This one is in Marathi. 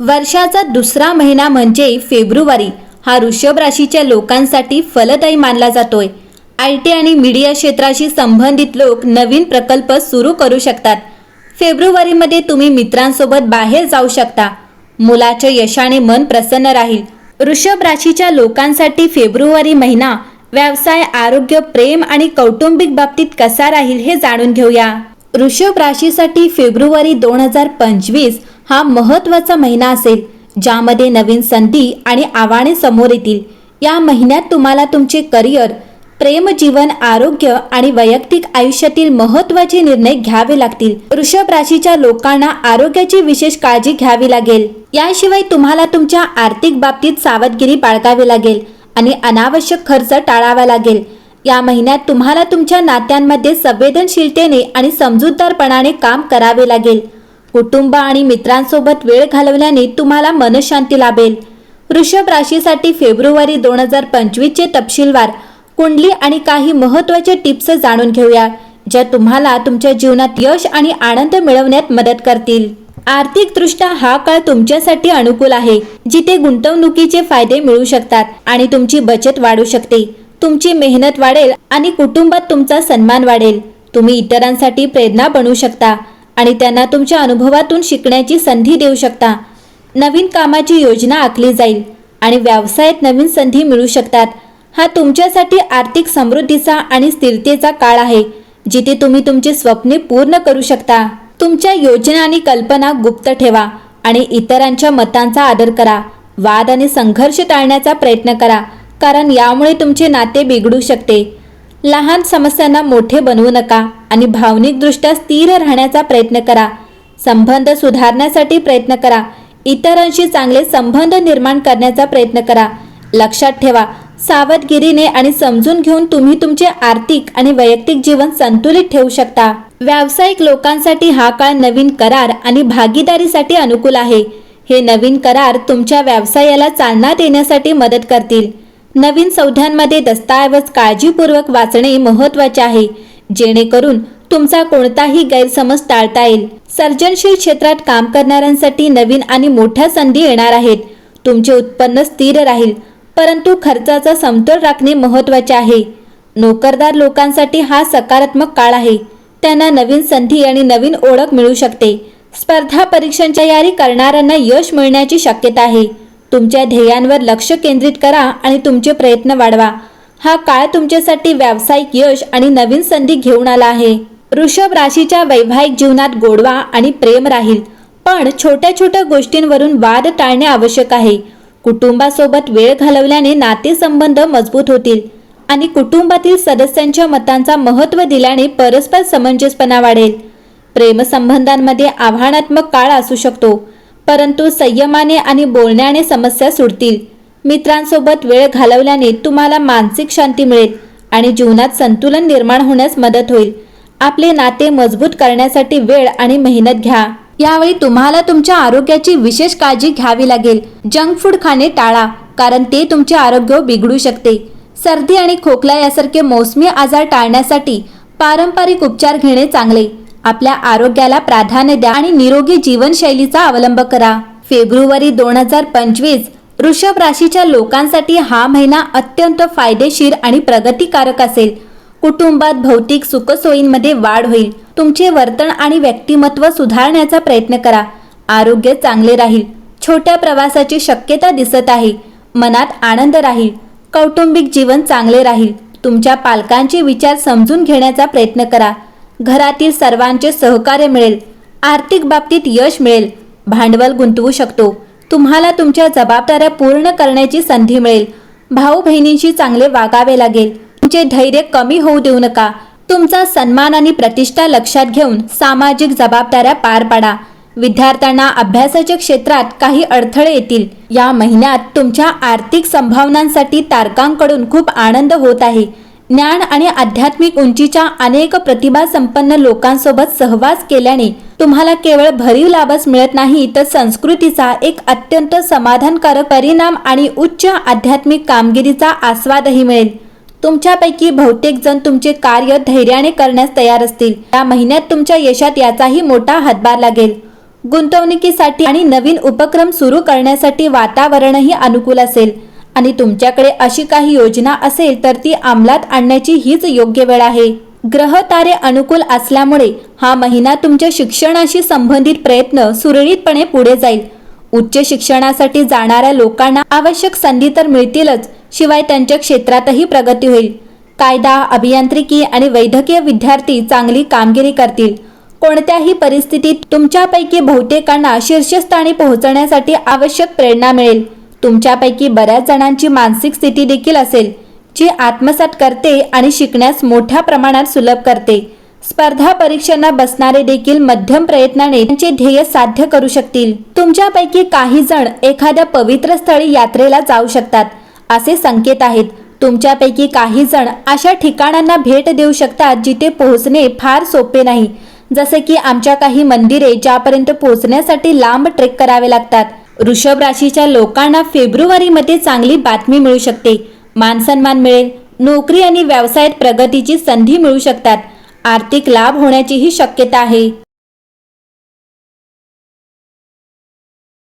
वर्षाचा दुसरा महिना म्हणजे फेब्रुवारी. हा वृषभ राशीच्या लोकांसाठी फलदायी मानला जातोय. आय टी आणि मीडिया क्षेत्राशी संबंधित लोक नवीन प्रकल्प सुरू करू शकतात. फेब्रुवारीमध्ये तुम्ही मित्रांसोबत बाहेर जाऊ शकता. मुलाच्या यशाने मन प्रसन्न राहील. वृषभ राशीच्या लोकांसाठी फेब्रुवारी महिना व्यवसाय आरोग्य प्रेम आणि कौटुंबिक बाबतीत कसा राहील हे जाणून घेऊया. वृषभ राशीसाठी फेब्रुवारी दोन हजार पंचवीस हा महत्त्वाचा महिना असेल ज्यामध्ये नवीन संधी आणि आव्हाने समोर येतील. या महिन्यात तुम्हाला तुमचे करिअर प्रेमजीवन आरोग्य आणि वैयक्तिक आयुष्यातील महत्त्वाचे निर्णय घ्यावे लागतील. वृषभ राशीच्या लोकांना आरोग्याची विशेष काळजी घ्यावी लागेल. याशिवाय तुम्हाला तुमच्या आर्थिक बाबतीत सावधगिरी बाळगावी लागेल आणि अनावश्यक खर्च टाळावा लागेल. या महिन्यात तुम्हाला तुमच्या नात्यांमध्ये संवेदनशीलतेने आणि समजूतदारपणाने काम करावे लागेल. कुटुंब आणि मित्रांसोबत वेळ घालवल्याने तुम्हाला मनशांती लाभेल. वृषभ राशीसाठी फेब्रुवारी दोन हजार पंचवीसचे तपशीलवार. कुंडली आणि काही महत्त्वाचे टिप्स जाणून घेऊया ज्या तुम्हाला तुमच्या जीवनात यश आणि आनंद मिळवण्यात मदत करतील. आर्थिकदृष्ट्या हा काळ तुमच्यासाठी अनुकूल आहे जिथे गुंतवणुकीचे फायदे मिळू शकतात आणि तुमची बचत वाढू शकते. तुमची मेहनत वाढेल आणि कुटुंबात तुमचा सन्मान वाढेल. तुम्ही इतरांसाठी प्रेरणा बनू शकता. आणि त्यांना तुमच्या अनुभवातून शिकण्याची संधी देऊ शकता. नवीन कामाची योजना आखली जाईल आणि व्यवसायात नवीन संधी मिळू शकतात. हा तुमच्यासाठी आर्थिक समृद्धीचा आणि स्थिरतेचा काळ आहे जिथे तुम्ही तुमची स्वप्ने पूर्ण करू शकता. तुमच्या योजना आणि कल्पना गुप्त ठेवा आणि इतरांच्या मतांचा आदर करा. वाद आणि संघर्ष टाळण्याचा प्रयत्न करा कारण यामुळे तुमचे नाते बिघडू शकते. लहान समस्यांना मोठे बनवू नका आणि भावनिकदृष्ट्या स्थिर राहण्याचा प्रयत्न करा. संबंध सुधारण्यासाठी प्रयत्न करा. इतरांशी चांगले संबंध निर्माण करण्याचा प्रयत्न करा. लक्षात ठेवा सावधगिरीने आणि समजून घेऊन तुम्ही तुमचे आर्थिक आणि वैयक्तिक जीवन संतुलित ठेवू शकता. व्यावसायिक लोकांसाठी हा काळ नवीन करार आणि भागीदारीसाठी अनुकूल आहे. हे नवीन करार तुमच्या व्यवसायाला चालना देण्यासाठी मदत करतील. नवीन सौद्यांमध्ये दस्तऐवज काळजीपूर्वक वाचणे महत्त्वाचे आहे. जेणेकरून तुमचा कोणताही गैरसमज टाळता येईल. सर्जनशील क्षेत्रात काम करणाऱ्यांसाठी नवीन आणि मोठ्या संधी येणार आहेत. तुमचे उत्पन्न स्थिर राहील परंतु खर्चाचा समतोल राखणे महत्त्वाचे आहे. नोकरदार लोकांसाठी हा सकारात्मक काळ आहे. त्यांना नवीन संधी आणि नवीन ओळख मिळू शकते. स्पर्धा परीक्षांची तयारी करणाऱ्यांना यश मिळण्याची शक्यता आहे. तुमच्या ध्येयांवर लक्ष केंद्रित करा आणि तुमचे प्रयत्न वाढवा. हा काळ तुमच्यासाठी व्यावसायिक यश आणि नवीन संधी घेऊन आला आहे. वृषभ राशीच्या वैवाहिक जीवनात गोडवा आणि प्रेम राहील. पण छोट्या छोट्या गोष्टींवरून वाद टाळणे आवश्यक आहे. कुटुंबासोबत वेळ घालवल्याने नातेसंबंध मजबूत होतील आणि कुटुंबातील सदस्यांच्या मतांचा महत्त्व दिल्याने परस्पर समंजसपणा वाढेल. प्रेमसंबंधांमध्ये आव्हानात्मक काळ असू शकतो. परंतु संयमाने आणि बोलण्याने समस्या सुटतील. मित्रांसोबत वेळ घालवल्याने तुम्हाला मानसिक शांती मिळेल आणि जीवनात संतुलन निर्माण होण्यास मदत होईल. आपले नाते मजबूत करण्यासाठी वेळ आणि मेहनत घ्या. यावेळी तुम्हाला तुमच्या आरोग्याची विशेष काळजी घ्यावी लागेल. जंक फूड खाणे टाळा कारण ते तुमचे आरोग्य बिघडू शकते. सर्दी आणि खोकला यासारखे मोसमी आजार टाळण्यासाठी पारंपरिक उपचार घेणे चांगले. आपल्या आरोग्याला प्राधान्य द्या आणि निरोगी जीवनशैलीचा अवलंब करा. फेब्रुवारी दोन हजार पंचवीस वृषभ राशीच्या लोकांसाठी हा महिना अत्यंत फायदेशीर आणि प्रगतिकारक असेल. कुटुंबात भौतिक सुखसोयींमध्ये वाढ होईल. तुमचे वर्तन आणि व्यक्तिमत्व सुधारण्याचा प्रयत्न करा. आरोग्य चांगले राहील. छोट्या प्रवासाची शक्यता दिसत आहे. मनात आनंद राहील. कौटुंबिक जीवन चांगले राहील. तुमच्या पालकांचे विचार समजून घेण्याचा प्रयत्न करा. घरातील सर्वांचे सहकार्य मिळेल. आर्थिक बाबतीत यश मिळेल. भांडवल गुंतवू शकतो. तुम्हाला तुमच्या जबाबदाऱ्या पूर्ण करण्याची संधी मिळेल. भाऊ बहिणींशी चांगले वागावे लागेल. तुमचे धैर्य कमी होऊ देऊ नका. तुमचा सन्मान आणि प्रतिष्ठा लक्षात घेऊन सामाजिक जबाबदाऱ्या पार पाडा. विद्यार्थ्यांना अभ्यासाच्या क्षेत्रात काही अडथळे येतील. या महिन्यात तुमच्या आर्थिक संभावनांसाठी तारकांकडून खूप आनंद होत आहे. ज्ञान आणि आध्यात्मिक उंचीच्या अनेक प्रतिभा संपन्न लोकांसोबत सहवास केल्याने तुम्हाला केवळ भरीव लाभच मिळत नाही तर संस्कृतीचा एक अत्यंत समाधानकारक परिणाम आणि उच्च आध्यात्मिक कामगिरीचा आस्वादही मिळेल. तुमच्यापैकी बहुतेक जण तुमचे कार्य धैर्याने करण्यास तयार असतील. या महिन्यात तुमच्या यशात याचाही मोठा हातभार लागेल. गुंतवणुकीसाठी आणि नवीन उपक्रम सुरू करण्यासाठी वातावरणही अनुकूल असेल. आणि तुमच्याकडे अशी काही योजना असेल तर ती अंमलात आणण्याची हीच योग्य वेळ आहे. ग्रह तारे अनुकूल असल्यामुळे हा महिना तुमच्या शिक्षणाशी संबंधित प्रयत्न सुरळीतपणे पुढे जाईल. उच्च शिक्षणासाठी जाणाऱ्या लोकांना आवश्यक संधी तर मिळतीलच शिवाय त्यांच्या क्षेत्रातही प्रगती होईल. कायदा अभियांत्रिकी आणि वैद्यकीय विद्यार्थी चांगली कामगिरी करतील. कोणत्याही परिस्थितीत तुमच्यापैकी बहुतेकांना शीर्षस्थानी पोहोचण्यासाठी आवश्यक प्रेरणा मिळेल. तुमच्यापैकी बऱ्याच जणांची मानसिक स्थिती देखील असेल जी आत्मसात करते आणि शिकण्यास मोठ्या प्रमाणात सुलभ करते. स्पर्धा परीक्षांना बसणारे देखील मध्यम प्रयत्नाने त्यांचे ध्येय साध्य करू शकतील. तुमच्यापैकी काही जण एखाद्या पवित्र स्थळी यात्रेला जाऊ शकतात असे संकेत आहेत. तुमच्यापैकी काही जण अशा ठिकाणांना भेट देऊ शकतात जिथे पोहोचणे फार सोपे नाही. जसे की आमच्या काही मंदिरे ज्यापर्यंत पोहोचण्यासाठी लांब ट्रेक करावे लागतात. वृषभ राशीच्या लोकांना फेब्रुवारीमध्ये चांगली बातमी मिळू शकते. मानसन्मान मिळेल. नोकरी आणि व्यवसायात प्रगतीची संधी मिळू शकतात. आर्थिक लाभ होण्याचीही शक्यता आहे.